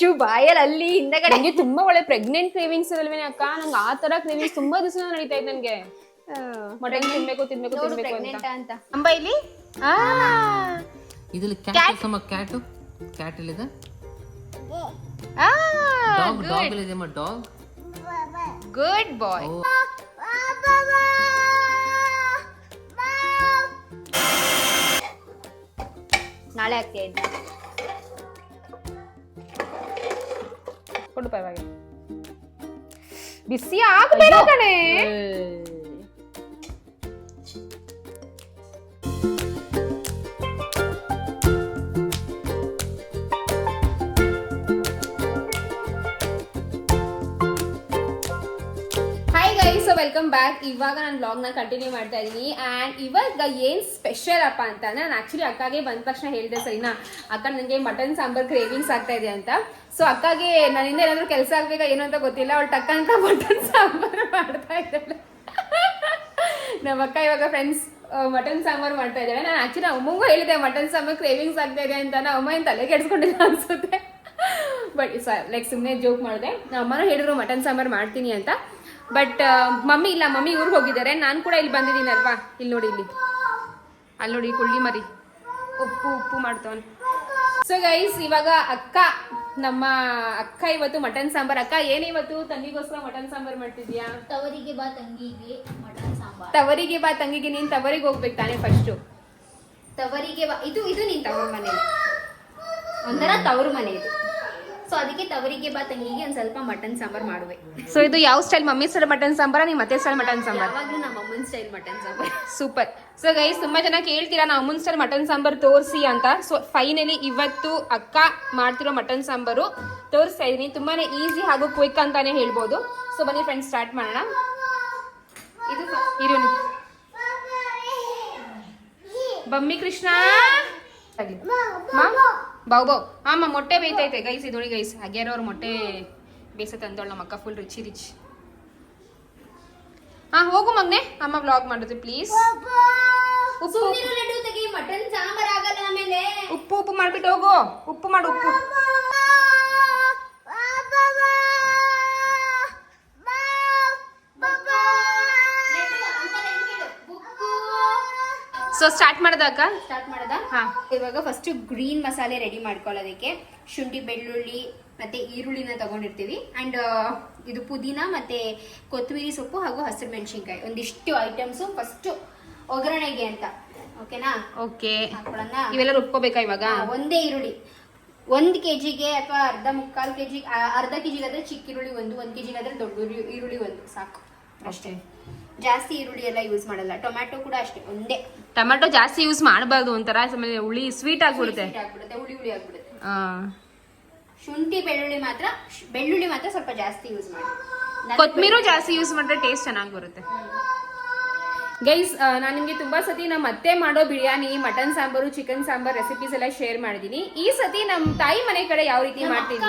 First ಬಾಯಲ್ಲಿ ಅಲ್ಲಿ ಹಿಂದಗಡೆ ನಂಗೆ ತುಂಬಾ ಒಳ್ಳೆ ಪ್ರೆಗ್ನೆಂಟ್ ಕ್ರೇವಿಂಗ್ಸ್ ಇರಲ್ವೇನೆ ಅಕ್ಕ? ನಂಗೆ ಆ ತರ ಕ್ರೇವಿಂಗ್ಸ್ ತುಂಬಾ ದಿವಸ ನಡೀತಾ ಇದೆ ನನ್ಗೆ. ಮಟನ್ ತಿನ್ಬೇಕು ತಿನ್ಬೇಕು ನೋಡು ತಿನ್ಬೇಕು ಪ್ರೆಗ್ನೆಂಟ್ ಅಂತ. ಅಂತ. ಅಂಬ ಇಲ್ಲಿ? ಆ. ಇದ್ರಲ್ಲಿ ಕ್ಯಾಟ್ ಸಮ ಕ್ಯಾಟು ಕ್ಯಾಟ್ ಇಲ್ಲಿದೆ ಡಾಗ್ ಡಾಗ್ ಇದೆ ಮ ಡಾಗ್ ಗುಡ್ ಬಾಯ್ ನಾಳೆ ಆಗ್ತಾ ಇದ್ದ ಕೊಡು ಪರವಾಗಿಲ್ಲ. ಬಿಸಿ ಬ್ಯಾಕ್. ಇವಾಗ ನಾನು ಬ್ಲಾಗ್ನ ಕಂಟಿನ್ಯೂ ಮಾಡ್ತಾ ಇದ್ದೀನಿ. ಆ್ಯಂಡ್ ಇವಾಗ ಏನು ಸ್ಪೆಷಲ್ ಅಪ್ಪ ಅಂತ ನಾನು ಆ್ಯಕ್ಚುಲಿ ಅಕ್ಕಾಗೆ ಬಂದ ತಕ್ಷಣ ಹೇಳಿದೆ, ಸರಿನಾ? ಅಕ್ಕ ನನಗೆ ಮಟನ್ ಸಾಂಬಾರ್ ಕ್ರೇವಿಂಗ್ಸ್ ಆಗ್ತಾ ಇದೆ ಅಂತ. ಸೊ ಅಕ್ಕಾಗೆ ನನ್ನಿಂದ ಏನಾದರೂ ಕೆಲಸ ಆಗಬೇಕಾ ಏನು ಅಂತ ಗೊತ್ತಿಲ್ಲ. ಅವಳು ಟಕ್ಕಂತ ಮಟನ್ ಸಾಂಬಾರು ಮಾಡ್ತಾ ಇದ್ದಾಳೆ. ನಮ್ಮ ಅಕ್ಕ ಇವಾಗ ಫ್ರೆಂಡ್ಸ್ ಮಟನ್ ಸಾಂಬಾರು ಮಾಡ್ತಾ ಇದ್ದಾಳೆ. ನಾನು ಆ್ಯಕ್ಚುಲಿ ಅಮ್ಮಗೂ ಹೇಳಿದೆ, ಮಟನ್, ಸಾಂಬಾರ್ ಕ್ರೇವಿಂಗ್ಸ್ ಆಗ್ತಾ ಇದೆ ಅಂತ. ನಾನು ಅಮ್ಮ ಏನು ತಲೆ ಕೆಡಿಸ್ಕೊಂಡಿಲ್ಲ ಅನ್ಸುತ್ತೆ. ಬಟ್ ಲೈಕ್ ಸುಮ್ಮನೆ ಜೋಕ್ ಮಾಡಿದೆ. ಅಮ್ಮನೂ ಹೇಳಿದ್ರು ಮಟನ್ ಸಾಂಬಾರು ಮಾಡ್ತೀನಿ ಅಂತ. ಬಟ್ ಮಮ್ಮಿ ಇಲ್ಲ ಮಮ್ಮಿ ಊರಿಗೆ ಹೋಗಿದ್ದಾರೆ. ನಾನು ಕೂಡ ಇಲ್ಲಿ ಬಂದಿದ್ದೀನಿ ಅಲ್ವಾ ಇಲ್ಲಿ ನೋಡಿ ಇಲ್ಲಿ. ಅಲ್ಲಿ ನೋಡಿ ಕುಳ್ಳಿ ಮರಿ. ಉಪ್ಪು ಉಪ್ಪು ಮಾಡ್ತವನ್. ಸೊ ಗೈಸ್ ಇವಾಗ ಅಕ್ಕ ನಮ್ಮ ಅಕ್ಕ ಇವತ್ತು ಮಟನ್ ಸಾಂಬಾರ್. ಅಕ್ಕ ಏನಿವತ್ತು ಇವತ್ತು? ತಂಗಿಗೋಸ್ಕರ ಮಟನ್ ಸಾಂಬಾರ್ ಮಾಡ್ತಿದ್ಯಾ ತವರಿಗೆ ಬಾ ತಂಗಿಗೆ ಮಟನ್ ಸಾಂಬಾರ್. ತವರಿಗೆ ಬಾ ತಂಗಿಗೆ. ನೀನ್ ತವರಿಗೆ ಹೋಗ್ಬೇಕು ತಾನೇ ಫಸ್ಟು ತವರಿಗೆ ಬಾ ಇದು ಇದು ನೀನ್ ತವರ ಮನೆ ಒಂಥರ ತವರು ಮನೆ ಇದು. ಸೊ ಅದಕ್ಕೆ ತವರಿಗೆ ಬಾ ತಂಗಿಗೆ ಒಂದ್ ಸ್ವಲ್ಪ ಮಟನ್ ಸಾಂಬಾರ್ ಮಾಡುವೆ. ಸೊ ಇದು ಯಾವ style mummy style mutton sambar ನಿಮ್ಮ ಮತ್ತೆ ಸ್ಟೈಲ್ ಮಟನ್ ಸಾಂಬಾರ್? ಯಾವಾಗಲೂ ನಮ್ಮ ಅಮ್ಮನ style mutton sambar. Super so guys ತುಂಬಾ ಜನ ಕೇಳ್ತೀರಾ ನಾ ಅಮ್ಮನ್ ಸ್ಟೈಲ್ ಮಟನ್ ಸಾಂಬಾರ್ ತೋರಿಸಿ ಅಂತ. ಸೊ ಫೈನಲಿ ಇವತ್ತು ಅಕ್ಕ ಮಾಡ್ತಿರೋ ಮಟನ್ ಸಾಂಬಾರು ತೋರಿಸ್ತಾ ಇದೀನಿ. ತುಂಬಾನೇ ಈಸಿ ಹಾಗೂ ಕ್ವಿಕ್ ಅಂತಾನೆ ಹೇಳ್ಬೋದು. ಸೊ ಬನ್ನಿ ಫ್ರೆಂಡ್ಸ್ ಸ್ಟಾರ್ಟ್ ಮಾಡೋಣ. ಇದು ಇರೋನಿ ಬಮ್ಮಿ ಕೃಷ್ಣ. ಬಾವು ಬಾವು. ಆಮ ಮೊಟ್ಟೆ ಬೇಯ್ತೈತೆ. ಗೈಸ್ ಇದೊಳಿ ಗೈಸ್ ಹಗ್ಯಾರವ್ರ ಮೊಟ್ಟೆ ಬೇಸ ಅಂದೋಳು ನಮ್ಮ ಅಕ್ಕ ಫುಲ್ ರುಚಿ ರುಚಿ. ಹಾ ಹೋಗು ಮಗ್ನೆ. ಅಮ್ಮ ಬ್ಲಾಗ್ ಮಾಡಿದ್ರಿ ಪ್ಲೀಸ್ ಉಪ್ಪು ಉಪ್ಪು. ಉಪ್ಪು ಮಾಡ್ಬಿಟ್ಟು ಹೋಗು. ಉಪ್ಪು ಮಾಡು ಉಪ್ಪು. ಸೊ ಸ್ಟಾರ್ಟ್ ಮಾಡಿದಾಗ ಸ್ಟಾರ್ಟ್ ಮಾಡದ? ಹಾ. ಇವಾಗ ಫಸ್ಟ್ ಗ್ರೀನ್ ಮಸಾಲೆ ರೆಡಿ ಮಾಡ್ಕೊಳ್ಳೋದಕ್ಕೆ ಶುಂಠಿ ಬೆಳ್ಳುಳ್ಳಿ ಮತ್ತೆ ಈರುಳ್ಳಿನ ತಗೊಂಡಿರ್ತೀವಿ. ಅಂಡ್ ಇದು ಪುದೀನ ಮತ್ತೆ ಕೊತ್ತಂಬರಿ ಸೊಪ್ಪು ಹಾಗೂ ಹಸಿರು ಮೆಣಸಿನ್ಕಾಯಿ ಒಂದಿಷ್ಟು ಐಟಮ್ಸ್ ಫಸ್ಟ್ ಒಗ್ಗರಣೆಗೆ ಅಂತ. ಓಕೆನಾ ಓಕೆ ಇವೆಲ್ಲ ರುಬ್ಕೋಬೇಕಾ ಇವಾಗ? ಒಂದೇ ಈರುಳ್ಳಿ. ಒಂದು ಕೆ ಜಿಗೆ ಅಥವಾ ಅರ್ಧ ಮುಕ್ಕಾಲ್ ಕೆಜಿ ಅರ್ಧ ಕೆ ಜಿಗಾದ್ರೆ ಚಿಕ್ಕ ಈರುಳ್ಳಿ ಒಂದು ಒಂದ್ ಕೆ ಜಿಗಾದ್ರೆ ದೊಡ್ಡ ಈರುಳ್ಳಿ ಒಂದು. ಸಾಕು. ಅಷ್ಟೇ. ಜಾಸ್ತಿ ಈರುಳ್ಳಿ ಎಲ್ಲ ಯೂಸ್ ಮಾಡಲ್ಲ. ಟೊಮ್ಯಾಟೊ ಕೂಡ ಅಷ್ಟೇ ಒಂದೇ. ಟೊಮೆಟೊ ಜಾಸ್ತಿ ಯೂಸ್ ಮಾಡಬಾರ್ದು ಒಂಥರ ಆಮೇಲೆ ಹುಳಿ ಸ್ವೀಟ್ ಆಗ್ಬಿಡುತ್ತೆ. ಹುಳಿ ಹುಳಿ ಆಗ್ಬಿಡುತ್ತೆ. ಆ, ಶುಂಠಿ ಬೆಳ್ಳುಳ್ಳಿ ಮಾತ್ರ ಬೆಳ್ಳುಳ್ಳಿ ಮಾತ್ರ ಸ್ವಲ್ಪ ಜಾಸ್ತಿ ಯೂಸ್ ಮಾಡಿ. ಕೊತ್ತಂಬರಿ ಕೊತ್ಮೀರು ಜಾಸ್ತಿ ಯೂಸ್ ಮಾಡಿದ್ರೆ ಟೇಸ್ಟ್ ಚೆನ್ನಾಗಿ ಬರುತ್ತೆ. ಗೈಸ್ ನಾನು ನಿಮಗೆ ತುಂಬಾ ಸತಿ ನಮ್ಮ ಅತ್ತೆ ಮಾಡೋ biryani mutton sambar chicken sambar recipes ಎಲ್ಲ ಶೇರ್ ಮಾಡಿದ್ದೀನಿ ಈ ಸತಿ ನಮ್ಮ ತಾಯಿ ಮನೆ ಕಡೆ ಯಾವ ರೀತಿ ಮಾಡ್ತೀನಿ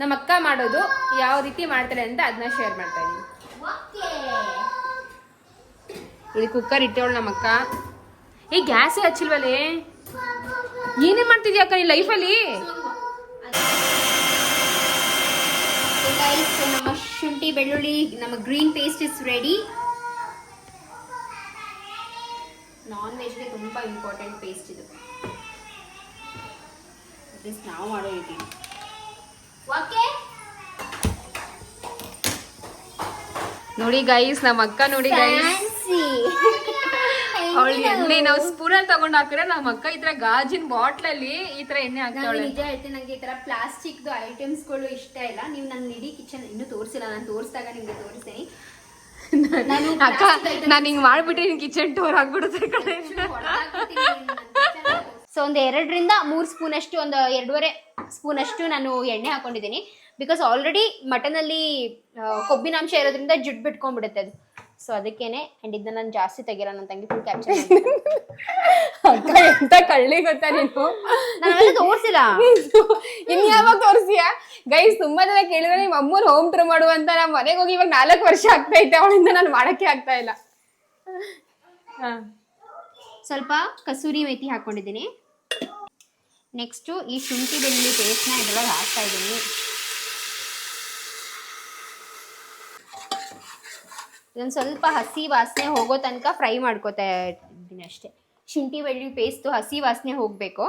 ನಮ್ಮ ಅಕ್ಕ ಮಾಡೋದು ಯಾವ ರೀತಿ ಮಾಡ್ತಾರೆ ಅಂತ ಅದನ್ನ ಶೇರ್ ಮಾಡ್ತಾ ಇದೀನಿ ಓಕೆ ಇದು ಕುಕ್ಕರ್ ಇಟ್ಟವಳು ನಮ್ಮಕ್ಕ. ಏ ಗ್ಯಾಸೇ ಹಚ್ಚಿಲ್ವಲ್ಲೇ ಏನೇನ್ ಮಾಡ್ತಿದ್ಯಾ ಅಕ್ಕ ಈ ಲೈಫಲ್ಲಿ ನಮ್ಮ ಶುಂಠಿ ಬೆಳ್ಳುಳ್ಳಿ ನಮ್ಮ green paste is ready non ವೆಜ್ಗೆ ತುಂಬ ಇಂಪಾರ್ಟೆಂಟ್ ಪೇಸ್ಟ್ ಇದು. ಅಟ್ಲೀಸ್ಟ್ ನಾವು ಮಾಡೋ ರೀತಿ ಓಕೆ ನೋಡಿ ಗೈಸ್ ನಮ್ಮ ಅಕ್ಕ ನೋಡಿ ಗೈಸ್ ಫ್ಯಾನ್ಸಿ ಅವಳು ಎಣ್ಣೆ ನಾವು? ಸ್ಪೂನಲ್ಲಿ ತಗೊಂಡ್ ಹಾಕಿದ್ರೆ ನಮ್ಮ ಅಕ್ಕ ಈ ತರ ಗಾಜಿನ ಬಾಟ್ಲಲ್ಲಿ ಈ ತರ ಎಣ್ಣೆ ನಾನು ಹಾಕ್ತಾವಳೆ ನಿಜ ಹೇಳ್ತೀನಿ ನಂಗೆ ಈ ತರ ಪ್ಲಾಸ್ಟಿಕ್ ಐಟಮ್ಸ್ಗಳು ಇಷ್ಟ ಇಲ್ಲ. ನೀವು ನನ್ನ ಇಡೀ ಕಿಚನ್ ಇನ್ನೂ ತೋರಿಸಿಲ್ಲ ನಾನು ತೋರಿಸಿದಾಗ ನಿಮ್ಗೆ ತೋರಿಸ್ತೀನಿ. ನಾನು ಅಕ್ಕ ನಾನು ಹಿಂಗ್ ಮಾಡ್ಬಿಟ್ರೆ ನಿನ್ ಕಿಚನ್ ಟೋರ್ ಆಗ್ಬಿಡುತ್ತೆ ಕಡೆ ಸೊ ಒಂದು ಎರಡರಿಂದ ಮೂರು ಸ್ಪೂನ್ ಅಷ್ಟು ಒಂದು ಎರಡೂವರೆ ಸ್ಪೂನ್ ಅಷ್ಟು ನಾನು ಎಣ್ಣೆ ಹಾಕೊಂಡಿದ್ದೀನಿ. ಬಿಕಾಸ್ ಆಲ್ರೆಡಿ ಮಟನಲ್ಲಿ ಕೊಬ್ಬಿನಾಂಶ ಇರೋದ್ರಿಂದ ಜುಟ್ ಬಿಟ್ಕೊಂಡ್ಬಿಡುತ್ತೆ ಅದು. ಸೊ ಅದಕ್ಕೇನೆ ಅಂಡ್ ಇದನ್ನ ನಾನು ಜಾಸ್ತಿ ತೆಗಿರ ನನ್ನ ತಂಗಿ ಫುಲ್ ಕ್ಯಾಪ್ಚರ್ ಅಕ್ಕ ಎಂತ ಕಳ್ಳಿ ಗೊತ್ತಾ ನೀನು? ನಾನು ತೋರಿಸಿಲ್ಲ. ಇನ್ ಯಾವಾಗ ತೋರಿಸಿಯಾ? ಗೈಸ್ ತುಂಬಾ ಜನ ಕೇಳಿದ್ರೆ ನಿಮ್ಮ ಅಮ್ಮನ ಹೋಮ್ ಟೂರ್ ಮಾಡು ಅಂತ ನಮ್ಮ ಮನೆಗೆ ಹೋಗಿ ಇವಾಗ ನಾಲ್ಕು ವರ್ಷ ಆಗ್ತಾ ಇತ್ತು ಅವಳಿಂದ ನಾನು ಮಾಡಕ್ಕೆ ಆಗ್ತಾ ಇಲ್ಲ. ಹಾ. ಸ್ವಲ್ಪ ಕಸೂರಿ ಮೇತಿ ಹಾಕೊಂಡಿದ್ದೀನಿ. ನೆಕ್ಸ್ಟು ಈ ಶುಂಠಿ ಬೆಳ್ಳುಳ್ಳಿ ಪೇಸ್ಟ್ನ ಇದ್ರೊಳಗೆ ಹಾಕ್ತಾ ಇದ್ದೀನಿ. ಇದೊಂದು ಸ್ವಲ್ಪ ಹಸಿ ವಾಸನೆ ಹೋಗೋ ತನಕ ಫ್ರೈ ಮಾಡ್ಕೋತಾ ಇದ್ದೀನಿ ಅಷ್ಟೇ. ಶುಂಠಿ, ಬೆಳ್ಳುಳ್ಳಿ ಪೇಸ್ಟು ಹಸಿ ವಾಸನೆ ಹೋಗಬೇಕು.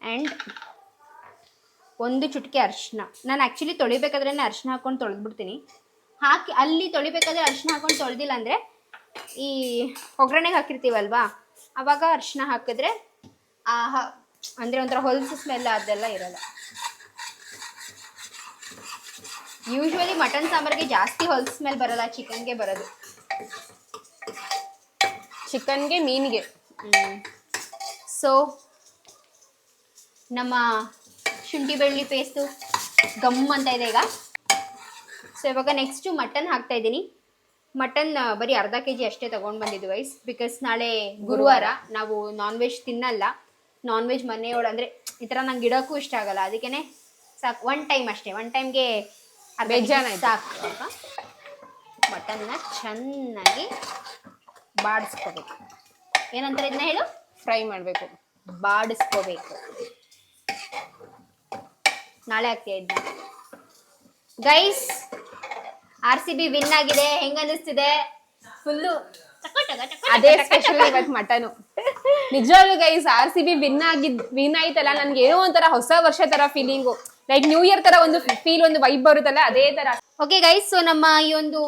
ಆ್ಯಂಡ್ ಒಂದು ಚುಟಿಕೆ ಅರಿಶಿನ. ನಾನು ಆ್ಯಕ್ಚುಲಿ ತೊಳಿಬೇಕಾದ್ರೆ ಅರಿಶಿನ ಹಾಕ್ಕೊಂಡು ತೊಳೆದ್ಬಿಡ್ತೀನಿ. ಹಾಕಿ, ಅಲ್ಲಿ ತೊಳಿಬೇಕಾದ್ರೆ ಅರಿಶಿನ ಹಾಕ್ಕೊಂಡು ತೊಳೆದಿಲ್ಲ ಅಂದರೆ ಈ ಒಗ್ಗರಣೆಗೆ ಹಾಕಿರ್ತೀವಲ್ವಾ? ಆವಾಗ ಅರಿಶಿನ ಹಾಕಿದ್ರೆ ಆ ಅಂದರೆ ಒಂಥರ ಹೊಲಸು ಸ್ಮೆಲ್ ಅದೆಲ್ಲ ಇರಲ್ಲ. ಯೂಶ್ವಲಿ ಮಟನ್ ಸಾಂಬಾರಿಗೆ ಜಾಸ್ತಿ ಹೊಲ್ಸ್ ಸ್ಮೆಲ್ ಬರಲ್ಲ ಚಿಕನ್ಗೆ ಬರೋದು. ಚಿಕನ್ಗೆ ಮೀನಿಗೆ. ಸೊ ನಮ್ಮ ಶುಂಠಿ ಬೆಳ್ಳಿ ಪೇಸ್ಟು ಗಮ್ ಅಂತ ಇದೆ ಈಗ. ಸೊ ಇವಾಗ ನೆಕ್ಸ್ಟು ಮಟನ್ ಹಾಕ್ತಾ ಇದ್ದೀನಿ. ಮಟನ್ ಬರೀ ಅರ್ಧ ಕೆ ಜಿ ಅಷ್ಟೇ ತೊಗೊಂಡು ಬಂದಿದ್ದು ವೈಸ್ ಬಿಕಾಸ್ ನಾಳೆ ಗುರುವಾರ ನಾವು ನಾನ್ ವೆಜ್ ತಿನ್ನಲ್ಲ. ನಾನ್ ವೆಜ್ ಮನೆಯೊಳ ಅಂದರೆ ಈ ಥರ ನಂಗೆ ಇಡೋಕ್ಕೂ ಇಷ್ಟ ಆಗಲ್ಲ. ಅದಕ್ಕೇ ಸಾಕು ಒನ್ ಟೈಮ್ ಅಷ್ಟೇ. ಒನ್ ಟೈಮ್ಗೆ kg ಸಾಕು ಚೆನ್ನಾಗಿ ಬಾಡಿಸ್ಕೋಬೇಕು. ಏನಂತಾರೆ ಇದನ್ನ ಹೇಳು? ಫ್ರೈ ಮಾಡಬೇಕು. ಬಾಡಿಸ್ಕೋಬೇಕು. ನಾಳೆ ಆಗ್ತೀಯ ಇದನ್ನ? Guys R C B win ಆಗಿದೆ. ಹೆಂಗ ಅನಿಸ್ತಿದೆ ಫುಲ್ಲು ಅದೇ ಸ್ಪೆಷಲ್ ಇವತ್ತು ಮಟನು. ನಿಜವಾಗ್ಲೂ guys R C B win ಆಗಿದ್ ವಿನ್ ಆಯ್ತಲ್ಲ? ನನ್ಗೆ ಏನೋ ಒಂಥರ ಹೊಸ ವರ್ಷ ತರ ಫೀಲಿಂಗು ಲೈಕ್ ನ್ಯೂ ಇಯರ್ ತರ ಒಂದು ಫೀಲ್ ಒಂದು ವೈಬ್ ಬರುತ್ತಲ್ಲ ಅದೇ ತರ. ಓಕೆ ಗೈಸ್ ಸೊ ನಮ್ಮ ಈ ಒಂದು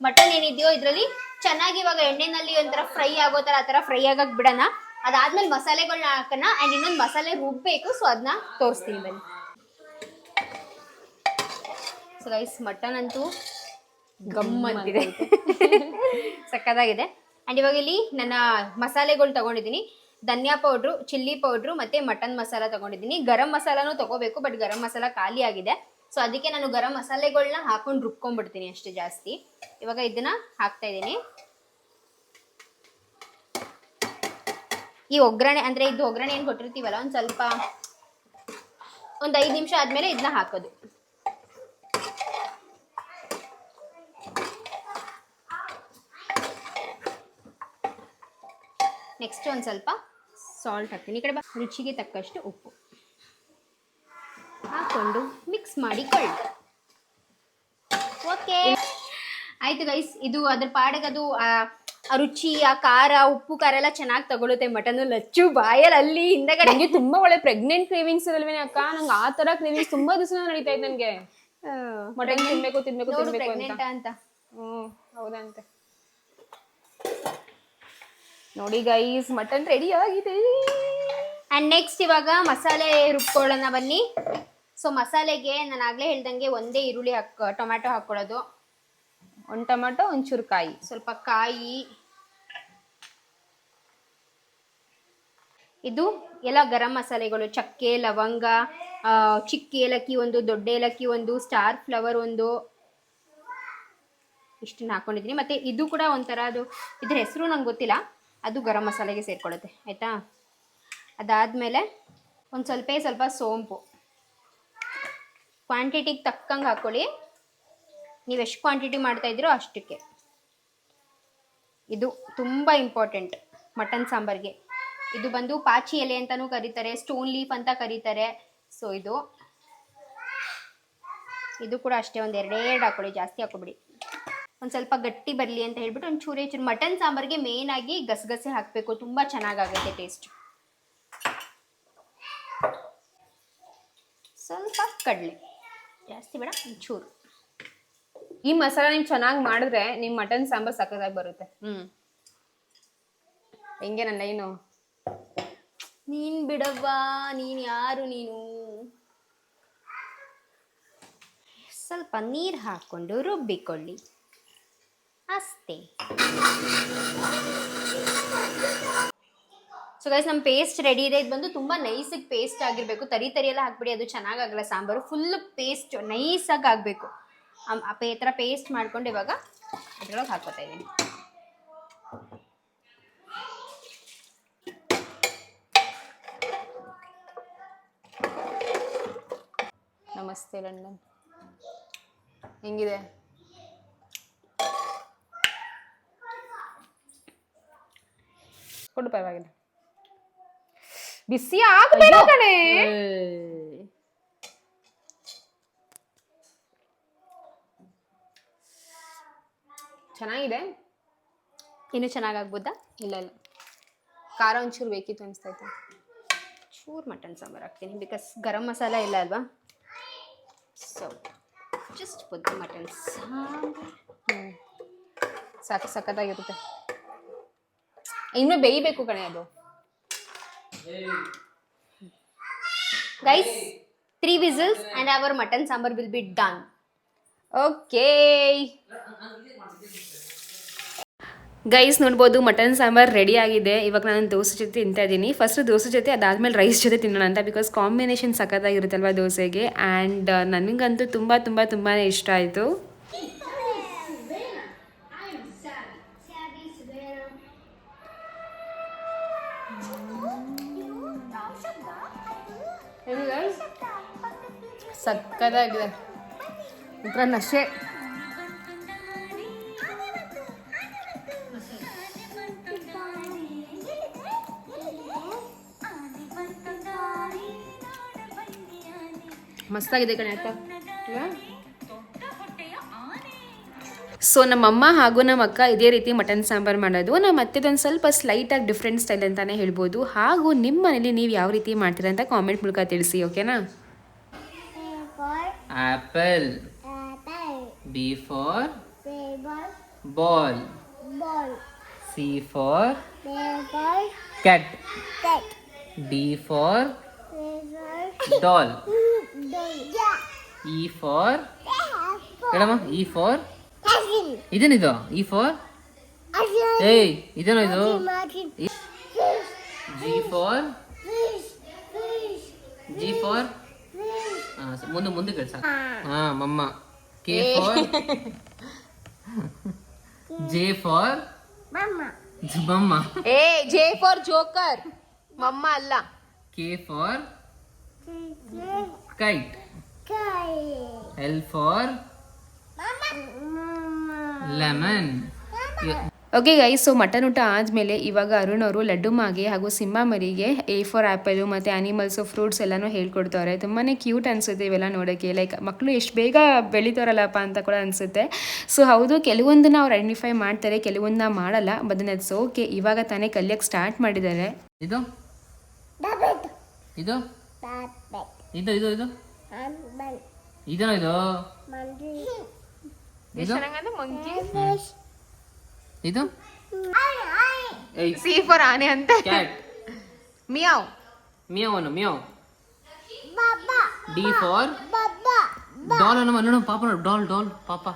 ಮಟನ್ ಏನಿದೆಯೋ ಇದರಲ್ಲಿ ಚೆನ್ನಾಗಿ ಇವಾಗ ಎಣ್ಣೆನಲ್ಲಿ ಒಂಥರ ಫ್ರೈ ಆಗೋ ತರ ಆ ಥರ ಫ್ರೈ ಆಗಕ್ ಬಿಡೋಣ. ಅದಾದ್ಮೇಲೆ ಮಸಾಲೆಗಳನ್ನ ಹಾಕೋಣ ಅಂಡ್ ಇನ್ನೊಂದು ಮಸಾಲೆ ರುಬ್ಬೇಕು ಸೊ ಅದನ್ನ ತೋರಿಸ್ತೀನಿ ಬನ್ನಿ. ಸೊ ಗೈಸ್ ಮಟನ್ ಅಂತೂ ಗಮ್ ಸಕ್ಕದಾಗಿದೆ ಆ್ಯಂಡ್ ಇವಾಗ ಇಲ್ಲಿ ನನ್ನ ಮಸಾಲೆಗಳು ತಗೊಂಡಿದ್ದೀನಿ. ಧನಿಯಾ ಪೌಡ್ರು ಚಿಲ್ಲಿ ಪೌಡ್ರು ಮತ್ತೆ ಮಟನ್ ಮಸಾಲ ತಗೊಂಡಿದ್ದೀನಿ. ಗರಂ ಮಸಾಲಾನು ತಗೋಬೇಕು ಬಟ್ ಗರಂ ಮಸಾಲ ಖಾಲಿ ಆಗಿದೆ. ಸೊ ಅದಕ್ಕೆ ನಾನು ಗರಂ ಮಸಾಲೆಗಳನ್ನ ಹಾಕೊಂಡು ರುಬ್ಕೊಂಡ್ಬಿಡ್ತೀನಿ ಅಷ್ಟೇ ಜಾಸ್ತಿ. ಇವಾಗ ಇದನ್ನ ಹಾಕ್ತಾ ಇದ್ದೀನಿ. ಈ ಒಗ್ಗರಣೆ, ಅಂದ್ರೆ ಇದು ಒಗ್ಗರಣೆ ಏನು ಕೊಟ್ಟಿರ್ತೀವಲ್ಲ, ಒಂದು ಸ್ವಲ್ಪ ಒಂದು ಐದು ನಿಮಿಷ ಆದ್ಮೇಲೆ ಇದನ್ನ ಹಾಕೋದು. ನೆಕ್ಸ್ಟ್ ಒಂದು ಸ್ವಲ್ಪ ಸಾಲ್ಟ್ ಹಾಕ್ತೀನಿ. ಈ ಕಡೆ ರುಚಿಗೆ ತಕ್ಕಷ್ಟು ಉಪ್ಪು ಹಾಕೊಂಡು ಮಿಕ್ಸ್ ಮಾಡಿಕೊಳ್ಳಿ. ಓಕೆ ಆಯ್ತು ಗೈಸ್ ಇದು ಅದ್ರ ಪಾಡಿಗೆ ಅದು ಆ ರುಚಿ ಆ ಖಾರ ಉಪ್ಪು ಖಾರ ಎಲ್ಲ ಚೆನ್ನಾಗಿ ತಗೊಳುತ್ತೆ ಮಟನ್ ಲಚ್ಚು ಬಾಯಲ್ಲಿ ಅಲ್ಲಿ ಹಿಂದಗಡೆ. ನನಗೆ ತುಂಬಾ ಒಳ್ಳೆ ಪ್ರೆಗ್ನೆಂಟ್ ಕ್ರೇವಿಂಗ್ಸ್ ಅಲ್ವೇನೆ ಅಕ್ಕ? ನಂಗೆ ಆ ತರ ಕ್ರೇವಿಂಗ್ಸ್ ತುಂಬಾ ದಿವಸ ನಡೀತಾ ಇದೆ ನನ್ಗೆ. ಮಟನ್ ತಿನ್ಬೇಕು ತಿನ್ಬೇಕು ತಿನ್ಬೇಕು ಅಂತ. ಹ್ಮ್ ಹೌದಂತೆ. ನೋಡಿ ಗೈಸ್ ಮಟನ್ ರೆಡಿ ಆಗಿದೆ. ಆ್ಯಂಡ್ ನೆಕ್ಸ್ಟ್ ಇವಾಗ ಮಸಾಲೆ ರುಬ್ಕೊಳ್ಳೋಣ ಬನ್ನಿ. ಸೊ ಮಸಾಲೆಗೆ ನಾನು ಆಗಲೇ ಹೇಳ್ದಂಗೆ ಒಂದೇ ಈರುಳ್ಳಿ ಹಾಕ್ ಟೊಮ್ಯಾಟೊ ಹಾಕ್ಕೊಳ್ಳೋದು. ಒಂದು ಟೊಮ್ಯಾಟೊ ಒಂಚೂರು ಕಾಯಿ ಸ್ವಲ್ಪ ಕಾಯಿ. ಇದು ಎಲ್ಲ ಗರಂ ಮಸಾಲೆಗಳು ಚಕ್ಕೆ ಲವಂಗ ಚಿಕ್ಕ ಏಲಕ್ಕಿ ಒಂದು ದೊಡ್ಡ ಏಲಕ್ಕಿ ಒಂದು ಸ್ಟಾರ್ ಫ್ಲವರ್ ಒಂದು. ಇಷ್ಟನ್ನ ಹಾಕೊಂಡಿದ್ದೀನಿ. ಮತ್ತೆ ಇದು ಕೂಡ ಒಂಥರ ಅದು ಇದ್ರ ಹೆಸರು ನಂಗೆ ಗೊತ್ತಿಲ್ಲ. ಅದು ಗರಂ ಮಸಾಲೆಗೆ ಸೇರ್ಕೊಳ್ಳುತ್ತೆ ಆಯಿತಾ? ಅದಾದಮೇಲೆ ಒಂದು ಸ್ವಲ್ಪ ಸ್ವಲ್ಪ ಸೋಂಪು. ಕ್ವಾಂಟಿಟಿಗೆ ತಕ್ಕಂಗೆ ಹಾಕ್ಕೊಳ್ಳಿ ನೀವು ಎಷ್ಟು ಕ್ವಾಂಟಿಟಿ ಮಾಡ್ತಾ ಇದ್ದೀರೋ ಅಷ್ಟಕ್ಕೆ. ಇದು ತುಂಬ ಇಂಪಾರ್ಟೆಂಟ್ ಮಟನ್ ಸಾಂಬಾರಿಗೆ. ಇದು ಬಂದು ಪಾಚಿ ಎಲೆ ಅಂತಲೂ ಕರೀತಾರೆ ಸ್ಟೋನ್ ಲೀಫ್ ಅಂತ ಕರೀತಾರೆ. ಸೊ ಇದು ಇದು ಕೂಡ ಅಷ್ಟೇ, ಒಂದು ಎರಡೆರಡು ಹಾಕೊಳ್ಳಿ, ಜಾಸ್ತಿ ಹಾಕೊಬಿಡಿ. ಒಂದು ಸ್ವಲ್ಪ ಗಟ್ಟಿ ಬರಲಿ ಅಂತ ಹೇಳ್ಬಿಟ್ಟು ಒಂದು ಚೂರಿ ಚೂರು ಮಟನ್ ಸಾಂಬಾರಿಗೆ ಮೇನ್ ಆಗಿ ಗಸಗಸೆ ಹಾಕಬೇಕು. ತುಂಬ ಚೆನ್ನಾಗಾಗುತ್ತೆ ಟೇಸ್ಟ್ ಸ್ವಲ್ಪ ಕಡಲೆ. ಜಾಸ್ತಿ ಬೇಡ ಒಂಚೂರು. ಈ ಮಸಾಲ ನೀವು ಚೆನ್ನಾಗಿ ಮಾಡಿದ್ರೆ ನಿಮ್ಮ ಮಟನ್ ಸಾಂಬಾರ್ ಸಕ್ಕದಾಗಿ ಬರುತ್ತೆ. ಹ್ಞೂ ಹೆಂಗೆ ನನ್ನ ಏನು? ನೀನ್ ಬಿಡವ್ವಾ ನೀನ್ ಯಾರು ನೀನು? ಸ್ವಲ್ಪ ನೀರು ಹಾಕ್ಕೊಂಡು ರುಬ್ಬಿಕೊಳ್ಳಿ. ಅಷ್ಟೇ. ಸೊ ಗೈಸ್ ನಮ್ಮ ಪೇಸ್ಟ್ ರೆಡಿ ಇದೆ. ಇದು ಬಂದು ತುಂಬ ನೈಸಿಗೆ ಪೇಸ್ಟ್ ಆಗಿರಬೇಕು. ತರಿ ತರಿ ಎಲ್ಲ ಹಾಕ್ಬಿಡಿ, ಅದು ಚೆನ್ನಾಗಾಗಲ್ಲ ಸಾಂಬಾರು. ಫುಲ್ ಪೇಸ್ಟ್ ನೈಸಾಗಿ ಆಗಬೇಕು. ಈ ಥರ ಪೇಸ್ಟ್ ಮಾಡ್ಕೊಂಡು ಇವಾಗ ಅದ್ರೊಳಗೆ ಹಾಕೋತಾ ಇದ್ದೀನಿ. ನಮಸ್ತೆ ಲಂಡನ್ ಹೆಂಗಿದೆ? ಕೊಡು ಪರವಾಗಿಲ್ಲ. ಬಿಸಿ ಆಗಬೇಡ ಕಣೆ. ಚೆನ್ನಾಗಿದೆ? ಇನ್ನೂ ಚೆನ್ನಾಗಾಗ್ಬೋದಾ? ಇಲ್ಲ ಇಲ್ಲ. ಖಾರ ಒಂಚೂರು ಬೇಕಿತ್ತು ಅನಿಸ್ತೈತೆ ಚೂರು ಮಟನ್ ಸಾಂಬಾರು ಹಾಕ್ತೀನಿ ಬಿಕಾಸ್ ಗರಂ ಮಸಾಲ ಇಲ್ಲ ಅಲ್ವಾ? ಸೊ ಜಸ್ಟ್ ಬುದ್ಧ ಮಟನ್ ಸಾಂಬಾರು. ಹ್ಞೂ ಸಾಕು ಸಖತ್ತಾಗಿರುತ್ತೆ. ಇನ್ನೂ ಬೇಯಬೇಕು ಕಣೆ ಅದು. Guys three whistles and our mutton sambar will be done okay guys ನೋಡ್ಬೋದು ಮಟನ್ ಸಾಂಬಾರ್ ರೆಡಿ ಆಗಿದೆ. ಇವಾಗ ನಾನು ದೋಸೆ ಜೊತೆ ತಿಂತಾ ಇದ್ದೀನಿ. ಫಸ್ಟ್ ದೋಸೆ ಜೊತೆ, ಅದಾದ್ಮೇಲೆ ರೈಸ್ ಜೊತೆ ತಿನ್ನೋಣ ಅಂತ ಬಿಕಾಸ್ ಕಾಂಬಿನೇಷನ್ ಸಖತ್ತಾಗಿರುತ್ತಲ್ವ ದೋಸೆಗೆ. ಆ್ಯಂಡ್ ನನಗಂತೂ ತುಂಬ ತುಂಬ ತುಂಬಾ ಇಷ್ಟ ಆಯಿತು. ಸಕ್ಕತ್ತಾಗಿದೆ ಒಂಥರ ನಶೆ ಮಸ್ತಾಗಿದೆ ಕಣೆ ಅಕ್ಕ. ಸೊ ನಮ್ಮಮ್ಮ ಹಾಗೂ ನಮ್ಮ ಅಕ್ಕ ಇದೇ ರೀತಿ ಮಟನ್ ಸಾಂಬಾರು ಮಾಡೋದು. ನಮ್ಮ ಅತ್ತೆದೊಂದು ಸ್ವಲ್ಪ ಸ್ಲೈಟಾಗಿ ಡಿಫ್ರೆಂಟ್ ಸ್ಟೈಲ್ ಅಂತಲೇ ಹೇಳ್ಬೋದು. ಹಾಗೂ ನಿಮ್ಮ ಮನೇಲಿ ನೀವು ಯಾವ ರೀತಿ ಮಾಡ್ತೀರಾ ಅಂತ ಕಾಮೆಂಟ್ ಮೂಲಕ ತಿಳಿಸಿ ಓಕೆನಾ apple B for ball C for cat D for doll E for ಹೇಳಮ್ಮ ಇ ಫಾರ್ ಇದೇನಿದು ಇ ಫಾರ್ ಏಯ್ ಇದೇನೋ ಇದು ಜಿ ಫಾರ್ ಜಿ ಫಾರ್ ಮುಂದೆ ಮುಂದೆ ಕೆಲಸ ಹಾ. ಮಮ್ಮ. ಕೆ ಫಾರ್ ಜೆ ಫಾರ್ ಮಮ್ಮ. ಏ ಜೆ ಫಾರ್ ಜೋಕರ್ ಮಮ್ಮ ಅಲ್ಲ. K for kite L for lemon. Okay guy so mutton ಊಟ ಆದಮೇಲೆ ಇವಾಗ ಅರುಣ್ ಅವರು ಲಡ್ಡು ಮಾಗೆ ಹಾಗೂ ಸಿಂಹ ಮರಿಗೆ ಎ ಫಾರ್ ಆ್ಯಪಲು ಮತ್ತು ಆ್ಯನಿಮಲ್ಸು ಫ್ರೂಟ್ಸ್ ಎಲ್ಲನೂ ಹೇಳ್ಕೊಡ್ತಾರೆ. ತುಂಬಾ ಕ್ಯೂಟ್ ಅನಿಸುತ್ತೆ ಇವೆಲ್ಲ ನೋಡೋಕ್ಕೆ. ಲೈಕ್ ಮಕ್ಕಳು ಎಷ್ಟು ಬೇಗ ಬೆಳೀತಾರಲ್ಲಪ್ಪ ಅಂತ ಕೂಡ ಅನಿಸುತ್ತೆ. ಸೊ ಹೌದು ಕೆಲವೊಂದನ್ನು ಅವ್ರು ಐಡೆಂಟಿಫೈ ಮಾಡ್ತಾರೆ ಕೆಲವೊಂದನ್ನ ಮಾಡಲ್ಲ ಬಟ್ ಸೊ ಓಕೆ ಇವಾಗ ತಾನೇ ಕಲಿಯೋಕ್ಕೆ ಸ್ಟಾರ್ಟ್ ಮಾಡಿದ್ದಾರೆ. ಇದು? ಇದು? ಇದು ಇದು ಇದು? ಇದೇನೋ ಇದು ಇದು ಇದು ಸಿ ಫಾರ್ ಆನೆ ಅಂತ ಕ್ಯಾಟ್ ಮಿಯಾವ್ ಮಿಯಾವ್ ಅನ್ನು ಮಿಯಾವ್ ಡಿ ಫಾರ್ ಡಾಲ್ ಅನ್ನಮ್ಮ ನೋಡು ಪಾಪ ಡಾಲ್ ಡಾಲ್ ಪಾಪ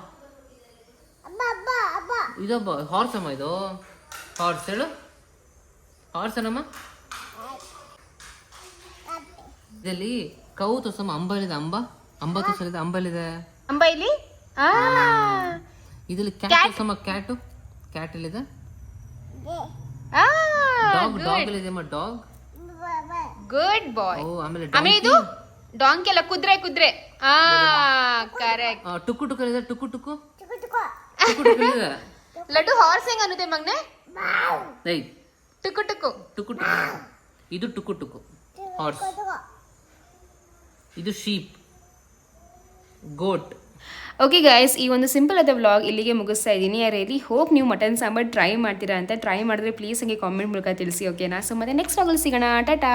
ಇದೊಬ್ಬ ಹಾರ್ಸ್ ಅಮ್ಮ ಇದು ಹಾರ್ಸ್ ಹೇಳು ಹಾರ್ಸ್ ಅನ್ನಮ್ಮ ಇದರಲ್ಲಿ ಕೌ ತೋಸಮ್ಮ ಅಂಬಲಿದೆ ಅಂಬ ಅಂಬ ತೋಸಲಿದೆ ಅಂಬಲಿದೆ ಅಂಬ ಇಲ್ಲಿ ಇದ್ರಲ್ಲಿ ಕ್ಯಾಟ್ ಸಮ ಕ್ಯಾಟು ಕ್ಯಾಟ್ ಆ ಡಾಗ್ ಡಾಗ್ ಅಮ್ಮ ಡಾಗ್ ಗುಡ್ ಬಾಯ್ ಓ ಆಮೇಲೆ ಆಮೇಲೆ ಇದು ಡಾಂಕಿ ಅಲ್ಲ ಕುದ್ರೆ ಕುದ್ರೆ. ಆ ಕರೆಕ್ಟ್ ಟುಕು ಟುಕು ಇದೆ ಟುಕು ಟುಕು ಟುಕು ಟುಕು ಲಡ್ಡು ಹಾರ್ಸ್ ಹೆಂಗ್ ಅನ್ನುತ್ತೆ ಮಗ್ನೆ? ಏಯ್. ಟುಕು ಟುಕು ಟುಕು ಟುಕು ಇದು ಟುಕು ಟುಕು ಹಾರ್ಸ್ ಇದು ಶೀಪ್ ಗೋಟ್ ಓಕೆ ಗಾಯ್ಸ್ ಈ ಒಂದು ಸಿಂಪಲ್ ಆದ ವ್ಲಾಗ್ ಇಲ್ಲಿಗೆ ಮುಗಿಸ್ತಾ ಇದ್ದೀನಿ. ಐ ಹೋಪ್ ನೀವು ಮಟನ್ ಸಾಂಬಾರ್ ಟ್ರೈ ಮಾಡ್ತೀರಾ ಅಂತ ಟ್ರೈ ಮಾಡಿದ್ರೆ ಪ್ಲೀಸ್ ಹಂಗೆ ಕಾಮೆಂಟ್ ಮೂಲಕ ತಿಳಿಸಿ ಓಕೆನಾ ಸೊ ಮತ್ತೆ ನೆಕ್ಸ್ಟ್ ವ್ಲಾಗಲ್ಲಿ ಸಿಗೋಣ. ಟಾಟಾ